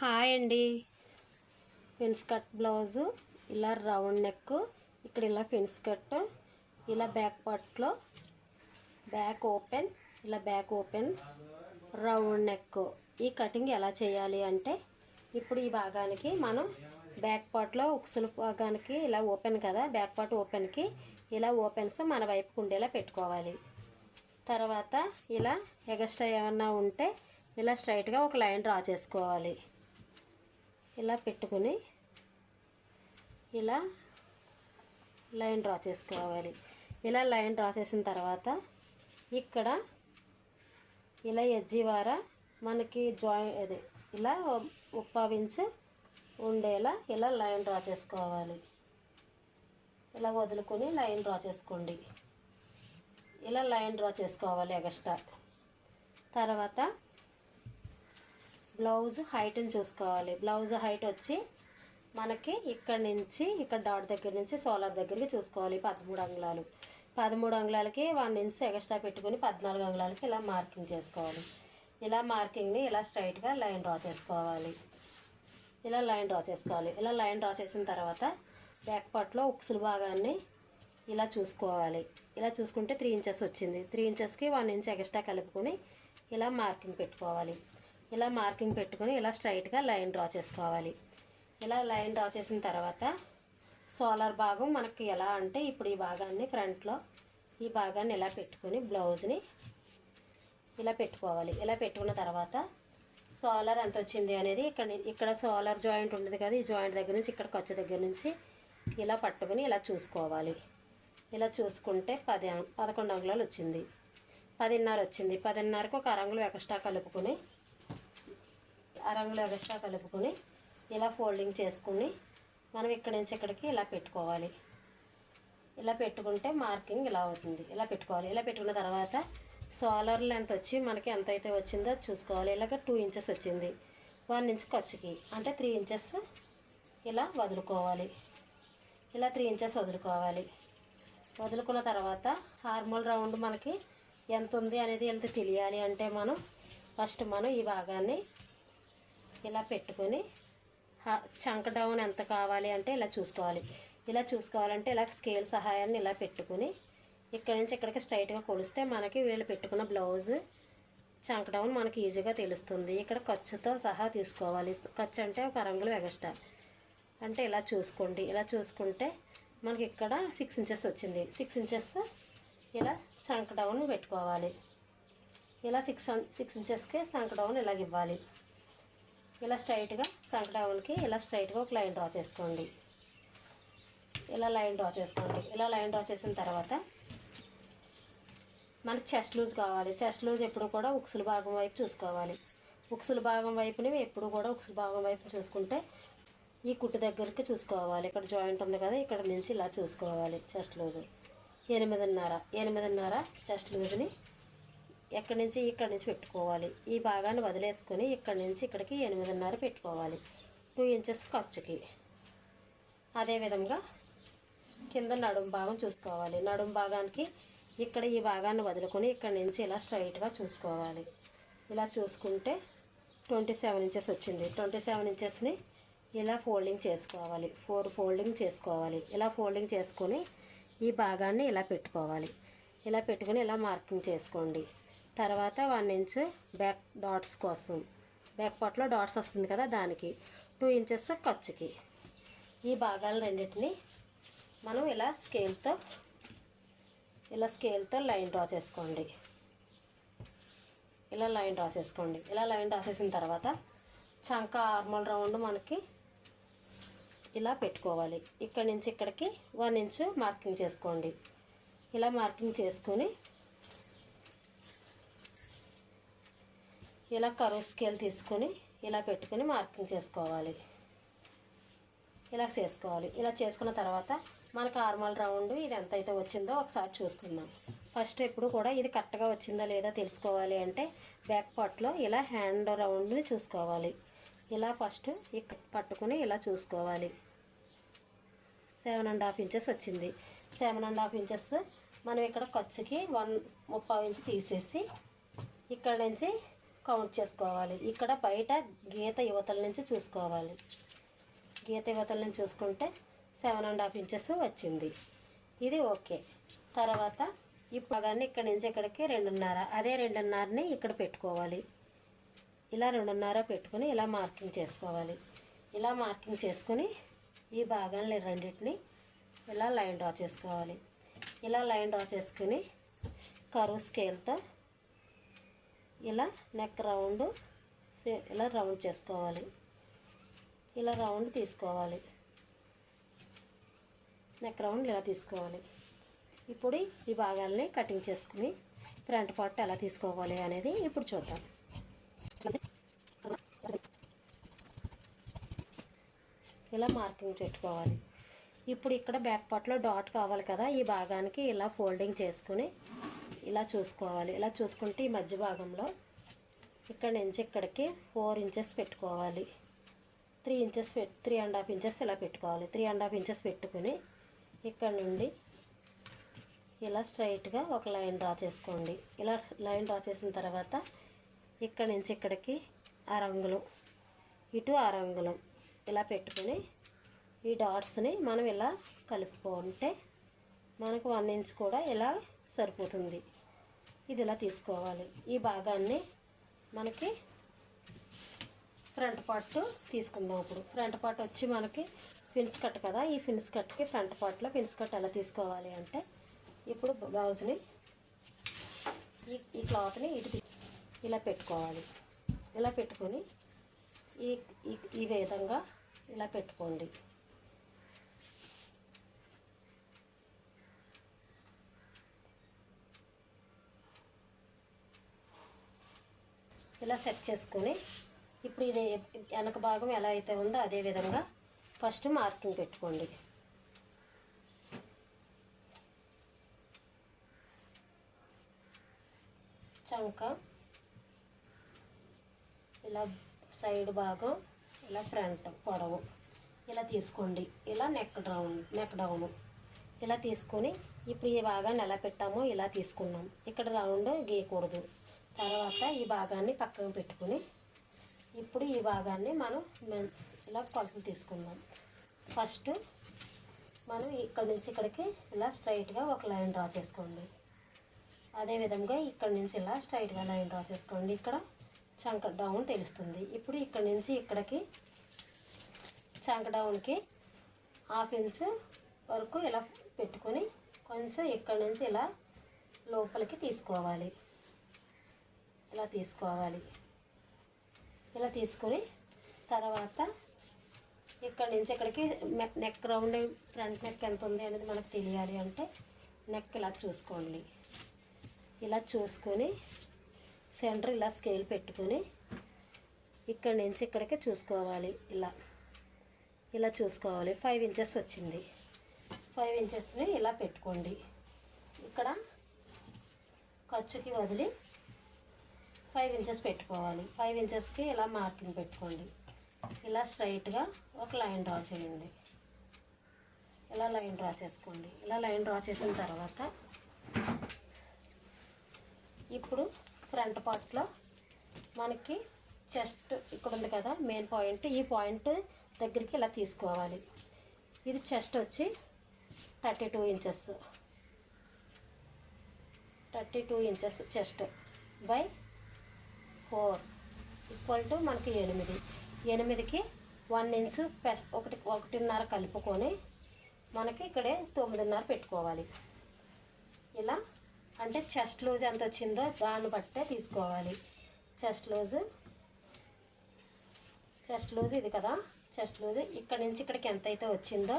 Hi అండి. Pens cut blouse ఇలా round neck ఇక్కడ ఇలా పెన్స్ కట్ ఇలా బ్యాక్ పార్ట్లో బ్యాక్ ఓపెన్ ఇలా బ్యాక్ ఓపెన్ రౌండ్ నెక్ ఈ కటింగ్ ఎలా చేయాలి అంటే ఇప్పుడు ఈ భాగానికి మనం బ్యాక్ పార్ట్లో ఉక్సుల భాగానికి ఇలా ఓపెన్ కదా బ్యాక్ పార్ట్ ఓపెన్కి ఇలా ఓపెన్స్ మన వైపుకు ఉండేలా పెట్టుకోవాలి. తర్వాత ఇలా ఎగస్ట్రా ఏమన్నా ఉంటే ఇలా స్ట్రైట్గా ఒక లైన్ డ్రా చేసుకోవాలి. ఇలా పెట్టుకుని ఇలా లైన్ డ్రా చేసుకోవాలి. ఇలా లైన్ డ్రా చేసిన తర్వాత ఇక్కడ ఇలా ఎడ్జి మనకి జాయి అది ఇలా ముప్పావు ఇంచు ఉండేలా ఇలా లైన్ డ్రా చేసుకోవాలి. ఇలా వదులుకొని లైన్ డ్రా చేసుకోండి. ఇలా లైన్ డ్రా చేసుకోవాలి ఎగస్ట్రా. తర్వాత బ్లౌజ్ హైట్ని చూసుకోవాలి. బ్లౌజ్ హైట్ వచ్చి మనకి ఇక్కడ నుంచి ఇక్కడ డాట్ దగ్గర నుంచి సోలార్ దగ్గరికి చూసుకోవాలి పదమూడు అంగుళాలు. పదమూడు అంగుళాలకి వన్ ఇంచ్ ఎక్స్ట్రా పెట్టుకుని పద్నాలుగు అంగుళాలకి ఇలా మార్కింగ్ చేసుకోవాలి. ఇలా మార్కింగ్ని ఇలా స్ట్రైట్గా లైన్ డ్రా చేసుకోవాలి. ఇలా లైన్ డ్రా చేసుకోవాలి. ఇలా లైన్ డ్రా చేసిన తర్వాత బ్యాక్ పార్ట్లో ఉక్సుల భాగాన్ని ఇలా చూసుకోవాలి. ఇలా చూసుకుంటే త్రీ ఇంచెస్ వచ్చింది. త్రీ ఇంచెస్కి వన్ ఇంచ్ ఎక్స్ట్రా కలుపుకొని ఇలా మార్కింగ్ పెట్టుకోవాలి. ఇలా మార్కింగ్ పెట్టుకొని ఇలా స్ట్రైట్గా లైన్ డ్రా చేసుకోవాలి. ఇలా లైన్ డ్రా చేసిన తర్వాత సోలార్ భాగం మనకి ఎలా అంటే ఇప్పుడు ఈ భాగాన్ని ఫ్రంట్లో ఈ భాగాన్ని ఇలా పెట్టుకొని బ్లౌజ్ని ఇలా పెట్టుకోవాలి. ఇలా పెట్టుకున్న తర్వాత సోలార్ ఎంత వచ్చింది అనేది ఇక్కడ ఇక్కడ సోలార్ జాయింట్ ఉండదు కదా ఈ జాయింట్ దగ్గర నుంచి ఇక్కడ ఖర్చు దగ్గర నుంచి ఇలా పట్టుకుని ఇలా చూసుకోవాలి. ఇలా చూసుకుంటే పది పదకొండు అంగుళాలు వచ్చింది. పదిన్నర వచ్చింది. పదిన్నరకు ఒక అరంగులు ఎక్స్ట్రా కలుపుకొని అరంగులు ఎగస్ట్రా కలుపుకొని ఇలా ఫోల్డింగ్ చేసుకుని మనం ఇక్కడి నుంచి ఇక్కడికి ఇలా పెట్టుకోవాలి. ఇలా పెట్టుకుంటే మార్కింగ్ ఇలా అవుతుంది. ఇలా పెట్టుకోవాలి. ఇలా పెట్టుకున్న తర్వాత సోలార్ లెంత్ వచ్చి మనకి ఎంత అయితే వచ్చిందో చూసుకోవాలి. ఇలాగ టూ ఇంచెస్ వచ్చింది. వన్ ఇంచ్ ఖర్చుకి అంటే త్రీ ఇంచెస్ ఇలా వదులుకోవాలి. ఇలా త్రీ ఇంచెస్ వదులుకోవాలి. వదులుకున్న తర్వాత హార్మోల్ రౌండ్ మనకి ఎంత ఉంది అనేది ఎంత తెలియాలి అంటే మనం ఫస్ట్ మనం ఈ భాగాన్ని ఇలా పెట్టుకొని చంక డౌన్ ఎంత కావాలి అంటే ఇలా చూసుకోవాలి. ఇలా చూసుకోవాలంటే ఇలా స్కేల్ సహాయాన్ని ఇలా పెట్టుకుని ఇక్కడ నుంచి ఇక్కడికి స్ట్రైట్గా కొలిస్తే మనకి వీళ్ళు పెట్టుకున్న బ్లౌజ్ చంక డౌన్ మనకి ఈజీగా తెలుస్తుంది. ఇక్కడ ఖర్చుతో సహా తీసుకోవాలి. ఖర్చు అంటే ఒక రంగులు ఎగస్ట్రా అంటే ఇలా చూసుకోండి. ఇలా చూసుకుంటే మనకి ఇక్కడ సిక్స్ ఇంచెస్ వచ్చింది. సిక్స్ ఇంచెస్ ఇలా చంక డౌన్ పెట్టుకోవాలి. ఇలా సిక్స్ సిక్స్ ఇంచెస్కి సంక డౌన్ ఇలాగ ఇవ్వాలి. ఇలా స్ట్రైట్గా సెంటర్ డౌన్కి ఇలా స్ట్రైట్గా ఒక లైన్ డ్రా చేసుకోండి. ఇలా లైన్ డ్రా చేసుకోండి. ఇలా లైన్ డ్రా చేసిన తర్వాత మనకు చెస్ట్ లూజ్ కావాలి. చెస్ట్ లూజ్ ఎప్పుడు కూడా ఉక్సుల భాగం వైపు చూసుకోవాలి. ఉక్సుల భాగం వైపుని ఎప్పుడు కూడా ఉక్సుల భాగం వైపు చూసుకుంటే ఈ కుట్టు దగ్గరికి చూసుకోవాలి. ఇక్కడ జాయింట్ ఉంది కదా ఇక్కడ నుంచి ఇలా చూసుకోవాలి చెస్ట్ లూజ్. ఎనిమిదిన్నర ఎనిమిదిన్నర చెస్ట్ లూజ్ని ఎక్కడి నుంచి ఇక్కడి నుంచి పెట్టుకోవాలి. ఈ భాగాన్ని వదిలేసుకొని ఇక్కడి నుంచి ఇక్కడికి ఎనిమిదిన్నర పెట్టుకోవాలి. టూ ఇంచెస్ ఖర్చుకి. అదేవిధంగా కింద నడుం భాగం చూసుకోవాలి. నడుం భాగానికి ఇక్కడ ఈ భాగాన్ని వదులుకొని ఇక్కడ నుంచి ఇలా స్ట్రైట్గా చూసుకోవాలి. ఇలా చూసుకుంటే ట్వంటీ సెవెన్ ఇంచెస్ వచ్చింది. ట్వంటీ సెవెన్ ఇంచెస్ని ఇలా ఫోల్డింగ్ చేసుకోవాలి. ఫోర్ ఫోల్డింగ్ చేసుకోవాలి. ఇలా ఫోల్డింగ్ చేసుకొని ఈ భాగాన్ని ఇలా పెట్టుకోవాలి. ఇలా పెట్టుకొని ఇలా మార్కింగ్ చేసుకోండి. తర్వాత వన్ ఇంచ్ బ్యాక్ డాట్స్ కోసం. బ్యాక్ పార్ట్లో డాట్స్ వస్తుంది కదా దానికి. టూ ఇంచెస్ ఖర్చుకి. ఈ భాగాలు రెండింటిని మనం ఇలా స్కేల్తో ఇలా స్కేల్తో లైన్ డ్రా చేసుకోండి. ఇలా లైన్ డ్రా చేసుకోండి. ఇలా లైన్ డ్రా చేసిన తర్వాత చంక ఆర్మల్ రౌండ్ మనకి ఇలా పెట్టుకోవాలి. ఇక్కడి నుంచి ఇక్కడికి వన్ ఇంచు మార్కింగ్ చేసుకోండి. ఇలా మార్కింగ్ చేసుకొని ఇలా కరువు స్కేల్ తీసుకొని ఇలా పెట్టుకొని మార్కింగ్ చేసుకోవాలి. ఇలా చేసుకోవాలి. ఇలా చేసుకున్న తర్వాత మనకు ఆర్మల్ రౌండ్ ఇది ఎంత అయితే వచ్చిందో ఒకసారి చూసుకుందాం. ఫస్ట్ ఎప్పుడు కూడా ఇది కరెక్ట్గా వచ్చిందా లేదా తెలుసుకోవాలి అంటే బ్యాక్ పార్ట్లో ఇలా హ్యాండ్ రౌండ్ని చూసుకోవాలి. ఇలా ఫస్ట్ ఇక్కడ పట్టుకుని ఇలా చూసుకోవాలి. సెవెన్ అండ్ హాఫ్ ఇంచెస్ వచ్చింది. సెవెన్ అండ్ హాఫ్ ఇంచెస్ మనం ఇక్కడ ఖర్చుకి వన్ ముప్పై ఇంచ్ తీసేసి ఇక్కడ నుంచి కౌంట్ చేసుకోవాలి. ఇక్కడ బయట గీత యువతల నుంచి చూసుకోవాలి. గీత యువతల నుంచి చూసుకుంటే సెవెన్ అండ్ హాఫ్ ఇంచెస్ వచ్చింది. ఇది ఓకే. తర్వాత ఈ పగాన్ని ఇక్కడ నుంచి ఇక్కడికి రెండున్నర. అదే రెండున్నరని ఇక్కడ పెట్టుకోవాలి. ఇలా రెండున్నర పెట్టుకొని ఇలా మార్కింగ్ చేసుకోవాలి. ఇలా మార్కింగ్ చేసుకొని ఈ భాగాన్ని రెండింటిని ఇలా లైన్ డ్రా చేసుకోవాలి. ఇలా లైన్ డ్రా చేసుకుని కరువు స్కేల్తో ఇలా నెక్ రౌండ్ సే- ఇలా రౌండ్ చేసుకోవాలి. ఇలా రౌండ్ తీసుకోవాలి. నెక్ రౌండ్ ఇలా తీసుకోవాలి. ఇప్పుడు ఈ భాగాల్ని కటింగ్ చేసుకుని ఫ్రంట్ పార్ట్ ఎలా తీసుకోవాలి అనేది ఇప్పుడు చూద్దాం. ఇలా మార్కింగ్ పెట్టుకోవాలి. ఇప్పుడు ఇక్కడ బ్యాక్ పార్ట్లో డాట్ కావాలి కదా ఈ భాగానికి ఇలా ఫోల్డింగ్ చేసుకుని ఇలా చూసుకోవాలి. ఇలా చూసుకుంటే ఈ మధ్య భాగంలో ఇక్కడ నుంచి ఇక్కడికి ఫోర్ ఇంచెస్ పెట్టుకోవాలి. త్రీ ఇంచెస్ పెట్ త్రీ అండ్ హాఫ్ ఇంచెస్ ఇలా పెట్టుకోవాలి. త్రీ అండ్ హాఫ్ ఇంచెస్ పెట్టుకుని ఇక్కడ నుండి ఇలా స్ట్రైట్గా ఒక లైన్ డ్రా చేసుకోండి. ఇలా లైన్ డ్రా చేసిన తర్వాత ఇక్కడ నుంచి ఇక్కడికి అరంగులం ఇటు అరంగులం ఇలా పెట్టుకుని ఈ డాట్స్ని మనం ఇలా కలుపుకుంటే మనకు వన్ ఇంచ్ కూడా ఇలా సరిపోతుంది. ఇది ఇలా తీసుకోవాలి. ఈ భాగాన్ని మనకి ఫ్రంట్ పార్ట్ తీసుకుందాం ఇప్పుడు. ఫ్రంట్ పార్ట్ వచ్చి మనకి ఫిన్స్ కట్ కదా ఈ ఫిన్స్ కట్కి ఫ్రంట్ పార్ట్లో ఫిన్స్ కట్ ఎలా తీసుకోవాలి అంటే ఇప్పుడు బ్లౌజ్ని ఈ ఈ క్లాత్ని ఇటు ఇలా పెట్టుకోవాలి. ఇలా పెట్టుకొని ఈ- ఈ విధంగా ఇలా పెట్టుకోండి. ఇలా సెట్ చేసుకొని ఇప్పుడు ఇది వెనక భాగం ఎలా అయితే ఉందో అదే విధంగా ఫస్ట్ మార్కింగ్ పెట్టుకోండి. చంక ఇలా సైడ్ భాగం ఇలా ఫ్రంట్ పొడవు ఇలా తీసుకోండి. ఇలా నెక్ డౌన్ నెక్ డౌన్ ఇలా తీసుకొని ఇప్పుడు ఈ భాగాన్ని ఎలా పెట్టామో ఇలా తీసుకున్నాం. ఇక్కడ రౌండ్ గీయకూడదు. తర్వాత ఈ భాగాన్ని పక్కన పెట్టుకుని ఇప్పుడు ఈ భాగాన్ని మనం ఇలా కొలతలు తీసుకుందాం. ఫస్ట్ మనం ఇక్కడ నుంచి ఇక్కడికి ఇలా స్ట్రైట్గా ఒక లైన్ డ్రా చేసుకోండి. అదేవిధంగా ఇక్కడ నుంచి ఇలా స్ట్రైట్గా లైన్ డ్రా చేసుకోండి. ఇక్కడ చంక డౌన్ తెలుస్తుంది. ఇప్పుడు ఇక్కడ నుంచి ఇక్కడికి చంక డౌన్కి హాఫ్ ఇంచ్ వరకు ఇలా పెట్టుకొని కొంచెం ఇక్కడ నుంచి ఇలా లోపలికి తీసుకోవాలి. ఇలా తీసుకోవాలి? ఇలా తీసుకొని తర్వాత ఇక్కడ నుంచి ఇక్కడికి నెక్ రౌండ్ ఫ్రంట్ నెక్ ఎంత ఉంది అనేది మనకు తెలియాలి అంటే నెక్ ఇలా చూసుకోండి. ఇలా చూసుకొని సెంటర్ ఇలా స్కేల్ పెట్టుకొని ఇక్కడ నుంచి ఇక్కడికి చూసుకోవాలి. ఇలా ఇలా చూసుకోవాలి. ఫైవ్ ఇంచెస్ వచ్చింది. ఫైవ్ ఇంచెస్ని ఇలా పెట్టుకోండి. ఇక్కడ ఖర్చుకి వదిలి ఫైవ్ ఇంచెస్ పెట్టుకోవాలి. ఫైవ్ ఇంచెస్కి ఇలా మార్కింగ్ పెట్టుకోండి. ఇలా స్ట్రైట్గా ఒక లైన్ డ్రా చేయండి. ఇలా లైన్ డ్రా చేసుకోండి. ఇలా లైన్ డ్రా చేసిన తర్వాత ఇప్పుడు ఫ్రంట్ పార్ట్లో మనకి చెస్ట్ ఇక్కడ ఉంది కదా మెయిన్ పాయింట్ ఈ పాయింట్ దగ్గరికి ఇలా తీసుకోవాలి. ఇది చెస్ట్ వచ్చి thirty two inches thirty two inches chest by four equal to మనకి ఎనిమిది. ఎనిమిదికి వన్ ఇంచు పెస్ ఒకటి ఒకటిన్నర కలుపుకొని మనకి ఇక్కడే తొమ్మిదిన్నర పెట్టుకోవాలి. ఇలా అంటే చెస్ట్ లూజ్ ఎంత వచ్చిందో దాన్ని బట్టే తీసుకోవాలి. చెస్ట్ లూజు చెస్ట్ లూజ్ ఇది కదా చెస్ట్ లూజ్ ఇక్కడ నుంచి ఇక్కడికి ఎంత అయితే వచ్చిందో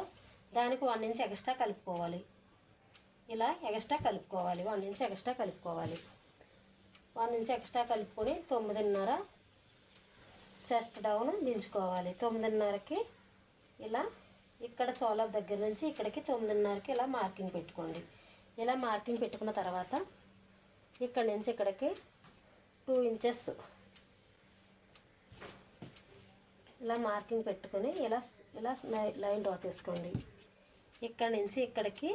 దానికి వన్ ఇంచ్ ఎక్స్ట్రా కలుపుకోవాలి. ఇలా ఎక్స్ట్రా కలుపుకోవాలి వన్ ఇంచ్ ఎక్స్ట్రా కలుపుకోవాలి. వన్ ఇంచ్ ఎక్స్ట్రా కలుపుకొని తొమ్మిదిన్నర చెస్ట్ డౌన్ దించుకోవాలి. తొమ్మిదిన్నరకి ఇలా ఇక్కడ సోలార్ దగ్గర నుంచి ఇక్కడికి తొమ్మిదిన్నరకి ఇలా మార్కింగ్ పెట్టుకోండి. ఇలా మార్కింగ్ పెట్టుకున్న తర్వాత ఇక్కడ నుంచి ఇక్కడికి టూ ఇంచెస్ ఇలా మార్కింగ్ పెట్టుకొని ఇలా ఇలా లై- లైన్ డ్రా చేసుకోండి. ఇక్కడ నుంచి ఇక్కడికి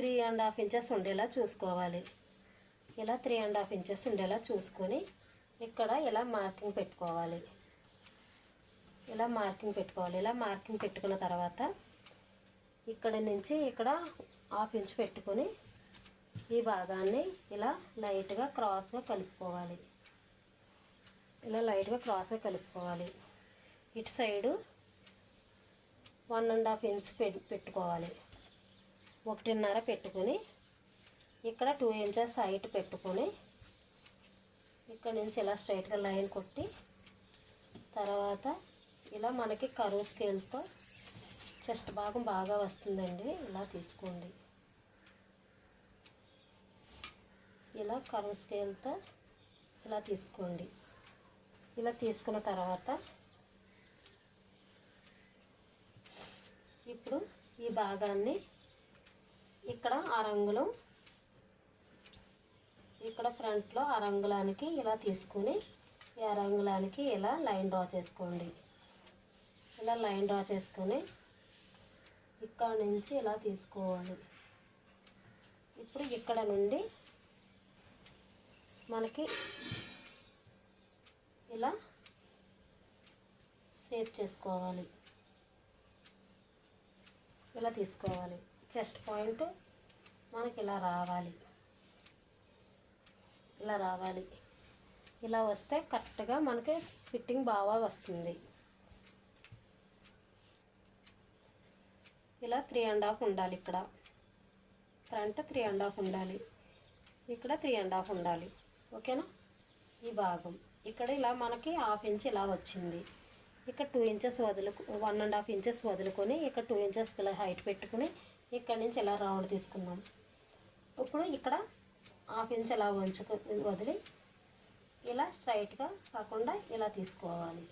త్రీ అండ్ హాఫ్ ఇంచెస్ ఉండేలా చూసుకోవాలి. ఇలా త్రీ అండ్ హాఫ్ ఇంచెస్ ఉండేలా చూసుకొని ఇక్కడ ఇలా మార్కింగ్ పెట్టుకోవాలి. ఇలా మార్కింగ్ పెట్టుకోవాలి. ఇలా మార్కింగ్ పెట్టుకున్న తర్వాత ఇక్కడ నుంచి ఇక్కడ హాఫ్ ఇంచ్ పెట్టుకొని ఈ భాగాన్ని ఇలా లైట్గా క్రాస్గా కలుపుకోవాలి. ఇలా లైట్గా క్రాస్గా కలుపుకోవాలి. ఇటు side one and half inch పెట్టుకోవాలి. ఒకటిన్నర పెట్టుకొని ఇక్కడ టూ ఇంచెస్ హైట్ పెట్టుకొని ఇక్కడ నుంచి ఇలా స్ట్రైట్గా లైన్ కొట్టి తర్వాత ఇలా మనకి కరువు స్కేల్తో చెస్ట్ భాగం బాగా వస్తుందండి. ఇలా తీసుకోండి. ఇలా కరువు స్కేల్తో ఇలా తీసుకోండి. ఇలా తీసుకున్న తర్వాత ఇప్పుడు ఈ భాగాన్ని ఇక్కడ ఆ రంగులు. ఇక్కడ ఫ్రంట్లో ఆ రంగులానికి ఇలా తీసుకుని ఈ ఆ రంగులానికి ఇలా లైన్ డ్రా చేసుకోండి. ఇలా లైన్ డ్రా చేసుకొని ఇక్కడ నుంచి ఇలా తీసుకోవాలి. ఇప్పుడు ఇక్కడ నుండి మనకి ఇలా సేవ్ చేసుకోవాలి. ఇలా తీసుకోవాలి. చెస్ట్ పాయింట్ మనకి ఇలా రావాలి. ఇలా రావాలి. ఇలా వస్తే కరెక్ట్గా మనకి ఫిట్టింగ్ బాగా వస్తుంది. ఇలా త్రీ అండ్ హాఫ్ ఉండాలి ఇక్కడ. ఫ్రంట్ త్రీ అండ్ హాఫ్ ఉండాలి. ఇక్కడ త్రీ అండ్ హాఫ్ ఉండాలి. ఓకేనా? ఈ భాగం. ఇక్కడ ఇలా మనకి హాఫ్ ఇంచ్ ఇలా వచ్చింది. ఇక్కడ టూ ఇంచెస్ వదులు వన్ అండ్ హాఫ్ ఇంచెస్ వదులుకొని ఇక్కడ టూ ఇంచెస్ ఇలా హైట్ పెట్టుకుని ఇక్కడ నుంచి ఇలా రౌండ్ తీసుకున్నాం ఇప్పుడు ఇక్కడ హాఫ్ ఇంచ్ ఇలా వంచుకు వదిలి ఇలా స్ట్రైట్గా కాకుండా ఇలా తీసుకోవాలి.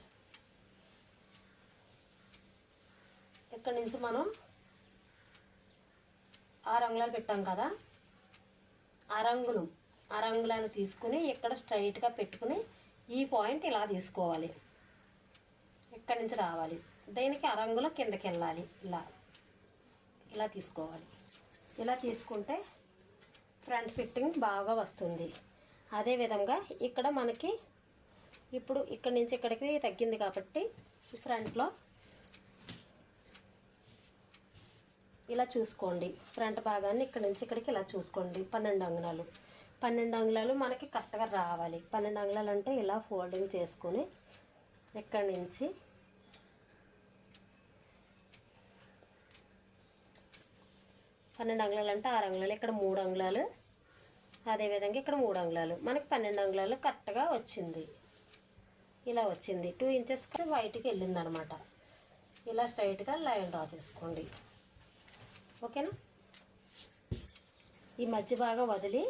ఇక్కడ నుంచి మనం ఆ అంగుళాలు పెట్టాం కదా? అరంగులు అరంగులను ఆ రంగులను తీసుకుని ఇక్కడ స్ట్రైట్గా పెట్టుకుని ఈ పాయింట్ ఇలా తీసుకోవాలి. ఇక్కడి నుంచి రావాలి. దేనికి అరంగులు కిందకి వెళ్ళాలి. ఇలా. ఇలా తీసుకోవాలి. ఇలా తీసుకుంటే ఫ్రంట్ ఫిట్టింగ్ బాగా వస్తుంది. అదేవిధంగా ఇక్కడ మనకి ఇప్పుడు ఇక్కడి నుంచి ఇక్కడికి తగ్గింది కాబట్టి ఫ్రంట్లో ఇలా చూసుకోండి. ఫ్రంట్ భాగాన్ని ఇక్కడ నుంచి ఇక్కడికి ఇలా చూసుకోండి. పన్నెండు అంగుళాలు. పన్నెండు అంగుళాలు మనకి కరెక్ట్గా రావాలి. పన్నెండు అంగుళాలు అంటే ఇలా ఫోల్డింగ్ చేసుకొని ఇక్కడి నుంచి పన్నెండు అంగుళాలు అంటే ఆరు అంగుళాలు ఇక్కడ మూడు అంగుళాలు. అదేవిధంగా ఇక్కడ మూడు అంగుళాలు. మనకి పన్నెండు అంగుళాలు కరెక్ట్గా వచ్చింది. ఇలా వచ్చింది. టూ ఇంచెస్ వైట్కి వెళ్ళింది అనమాట ఇలా స్ట్రైట్గా లైన్ డ్రా చేసుకోండి. ఓకేనా? ఈ మధ్య భాగం వదిలి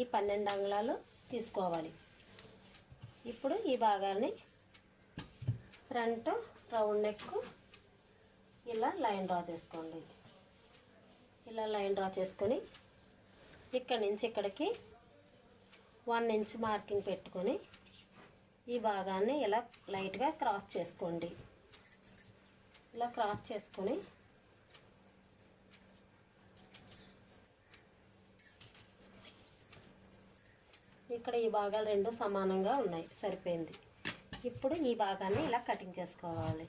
ఈ పన్నెండు అంగుళాలు తీసుకోవాలి. ఇప్పుడు ఈ భాగాన్ని ఫ్రంట్ రౌండ్ నెక్ ఇలా లైన్ డ్రా చేసుకోండి. ఇలా లైన్ డ్రా చేసుకొని ఇక్కడి నుంచి ఇక్కడికి వన్ ఇంచ్ మార్కింగ్ పెట్టుకొని ఈ భాగాన్ని ఇలా లైట్గా క్రాస్ చేసుకోండి. ఇలా క్రాస్ చేసుకొని ఇక్కడ ఈ భాగాలు రెండు సమానంగా ఉన్నాయి సరిపోయింది. ఇప్పుడు ఈ భాగాన్ని ఇలా కటింగ్ చేసుకోవాలి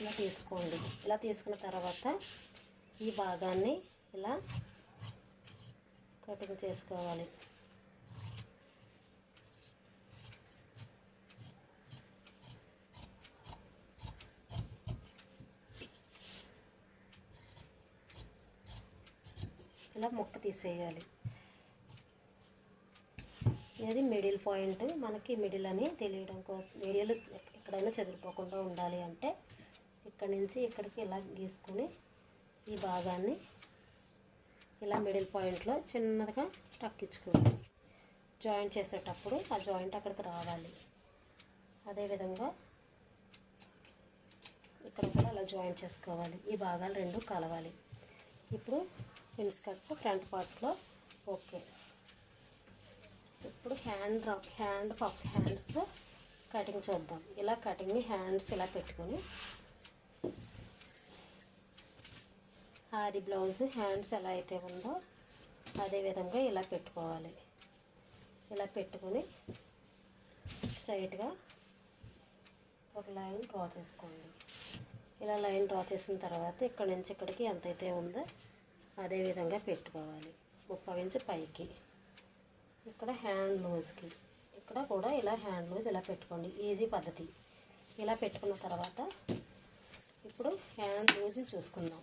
ఇలా తీసుకోండి ఇలా తీసుకున్న తర్వాత ఈ భాగాన్ని ఇలా కటింగ్ చేసుకోవాలి. ఇలా ముక్క తీసేయాలి. ఇది మిడిల్ పాయింట్ మనకి మిడిల్ అని తెలియడం కోసం మిడిల్ ఎక్కడైనా చెదిరిపోకుండా ఉండాలి అంటే ఇక్కడ నుంచి ఇక్కడికి ఇలా గీసుకొని ఈ భాగాన్ని ఇలా మిడిల్ పాయింట్లో చిన్నదిగా టక్కించుకోవాలి. జాయింట్ చేసేటప్పుడు ఆ జాయింట్ అక్కడికి రావాలి. అదేవిధంగా ఇక్కడ కూడా అలా జాయింట్ చేసుకోవాలి. ఈ భాగాలు రెండు కలవాలి. ఇప్పుడు పిన్స్ కట్ ఫ్రంట్ పార్ట్లో ఓకే. ఇప్పుడు hand hand puff hands cutting చూద్దాం. ఇలా కటింగ్ హ్యాండ్స్ ఇలా పెట్టుకొని ఆది బ్లౌజ్ హ్యాండ్స్ ఎలా అయితే ఉందో అదే విధంగా ఇలా పెట్టుకోవాలి. ఇలా పెట్టుకొని స్ట్రైట్గా ఒక లైన్ డ్రా చేసుకోండి. ఇలా లైన్ డ్రా చేసిన తర్వాత ఇక్కడ నుంచి ఇక్కడికి ఎంతైతే ఉందో అదే విధంగా పెట్టుకోవాలి. ముప్పై ఇంచు పైకి. ఇక్కడ హ్యాండ్ లూజ్కి. ఇక్కడ కూడా ఇలా హ్యాండ్ లూజ్ ఇలా పెట్టుకోండి. ఈజీ పద్ధతి. ఇలా పెట్టుకున్న తర్వాత ఇప్పుడు హ్యాండ్ లూజ్ చూసుకుందాం.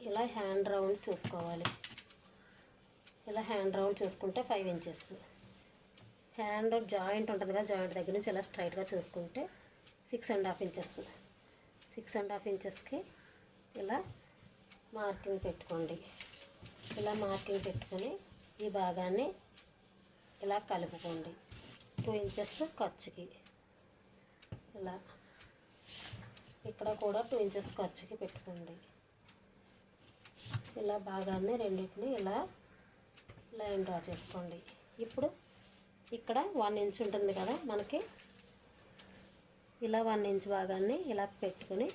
ఇలా హ్యాండ్ రౌండ్ చూసుకోవాలి. ఇలా హ్యాండ్ రౌండ్ చూసుకుంటే ఫైవ్ ఇంచెస్ హ్యాండ్ జాయింట్ ఉంటుంది కదా జాయింట్ దగ్గర నుంచి ఇలా స్ట్రైట్గా చూసుకుంటే six and half inches six and half ఇంచెస్కి ఇలా మార్కింగ్ పెట్టుకోండి. ఇలా మార్కింగ్ పెట్టుకొని ఈ భాగాన్ని ఇలా కలుపుకోండి. టూ ఇంచెస్ ఖర్చుకి. ఇలా. ఇక్కడ కూడా టూ ఇంచెస్ ఖర్చుకి పెట్టుకోండి. ఇలా భాగాన్ని రెండింటిని ఇలా లైన్ డ్రా చేసుకోండి. ఇప్పుడు ఇక్కడ వన్ ఇంచ్ ఉంటుంది కదా మనకి ఇలా వన్ ఇంచ్ భాగాన్ని ఇలా పెట్టుకొని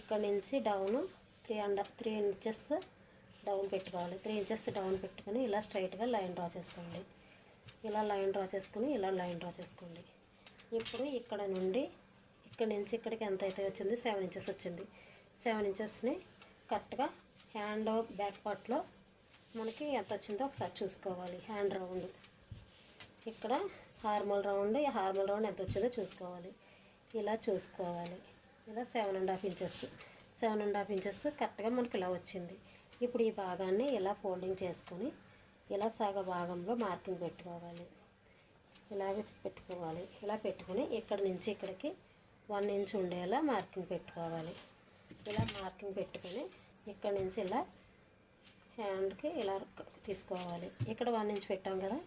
ఇక్కడ నుంచి down three and three inches down పెట్టుకోవాలి. త్రీ ఇంచెస్ డౌన్ పెట్టుకొని ఇలా స్ట్రైట్గా లైన్ డ్రా చేసుకోండి. ఇలా లైన్ డ్రా చేసుకొని ఇలా లైన్ డ్రా చేసుకోండి. ఇప్పుడు ఇక్కడ నుండి ఇక్కడ నుంచి ఇక్కడికి ఎంత అయితే వచ్చింది? సెవెన్ ఇంచెస్ వచ్చింది. సెవెన్ ఇంచెస్ని కరెక్ట్గా హ్యాండ్ బ్యాక్ పార్ట్లో మనకి ఎంత వచ్చిందో ఒకసారి చూసుకోవాలి. Hand round. ఇక్కడ హార్మల్ రౌండ్ ఈ హార్మల్ రౌండ్ ఎంత వచ్చిందో చూసుకోవాలి. ఇలా చూసుకోవాలి. ఇలా seven and half inches. Seven and half inches కరెక్ట్గా మనకి ఇలా వచ్చింది. ఇప్పుడు ఈ భాగాన్ని ఇలా ఫోల్డింగ్ చేసుకొని ఇలా సగ భాగంలో మార్కింగ్ పెట్టుకోవాలి. ఇలాగే పెట్టుకోవాలి. ఇలా పెట్టుకొని ఇక్కడ నుంచి ఇక్కడికి వన్ ఇంచ్ ఉండేలా మార్కింగ్ పెట్టుకోవాలి. ఇలా మార్కింగ్ పెట్టుకొని ఇక్కడ నుంచి ఇలా హ్యాండ్కి ఇలా తీసుకోవాలి. ఇక్కడ వన్ ఇంచ్ పెట్టాం కదా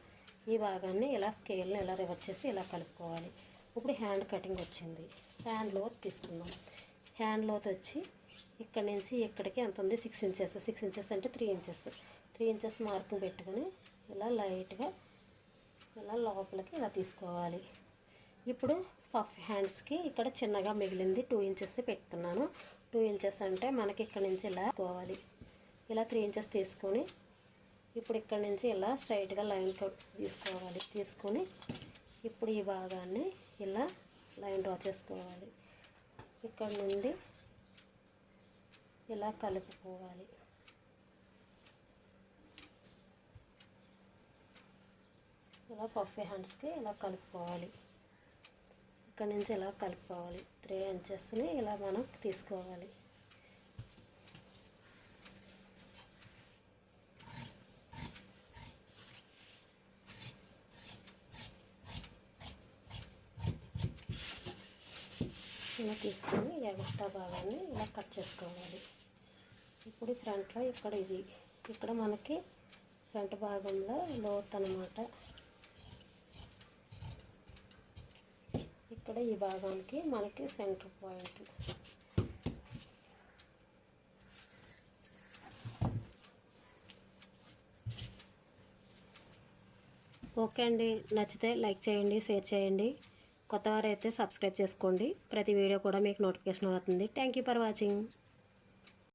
ఈ భాగాన్ని ఇలా స్కేల్ని ఇలా రివర్స్ చేసి ఇలా కలుపుకోవాలి. ఇప్పుడు హ్యాండ్ కటింగ్ వచ్చింది. హ్యాండ్ లోత్ తీసుకుందాం. హ్యాండ్ లోత్ వచ్చి ఇక్కడ నుంచి ఇక్కడికి ఎంత ఉంది? Six inches. సిక్స్ ఇంచెస్ అంటే three inches. Three inches marking పెట్టుకొని ఇలా లైట్గా ఇలా లోపలికి ఇలా తీసుకోవాలి. ఇప్పుడు పఫ్ హ్యాండ్స్కి ఇక్కడ చిన్నగా మిగిలింది. టూ ఇంచెస్ పెడుతున్నాను. టూ ఇంచెస్ అంటే మనకి ఇక్కడ నుంచి ఇలా కోవాలి ఇలా త్రీ ఇంచెస్ తీసుకొని ఇప్పుడు ఇక్కడ నుంచి ఇలా స్ట్రైట్గా లైన్ కట్ తీసుకోవాలి. తీసుకొని ఇప్పుడు ఈ భాగాన్ని ఇలా లైన్ డ్రా చేసుకోవాలి. ఇక్కడ నుండి ఇలా కలుపుకోవాలి. ఇలా పఫ్ హ్యాండ్స్కి ఇలా కలుపుకోవాలి. ఇక్కడ నుంచి ఇలా కలుపుకోవాలి. త్రీ ఇంచెస్ని ఇలా మనం తీసుకోవాలి. ఇలా తీసుకొని ఎగస్ట్రా భాగాన్ని ఇలా కట్ చేసుకోవాలి. ఇప్పుడు ఫ్రంట్లో ఇక్కడ ఇది. ఇక్కడ మనకి ఫ్రంట్ భాగంలో లోత్ అనమాట ఇక్కడ ఈ భాగానికి మనకి సెంటర్ పాయింట్. ఓకే అండి. నచ్చితే లైక్ చేయండి షేర్ చేయండి. కొత్తవారైతే సబ్స్క్రైబ్ చేసుకోండి. ప్రతి వీడియో కూడా మీకు నోటిఫికేషన్ అవుతుంది. Thank you for watching.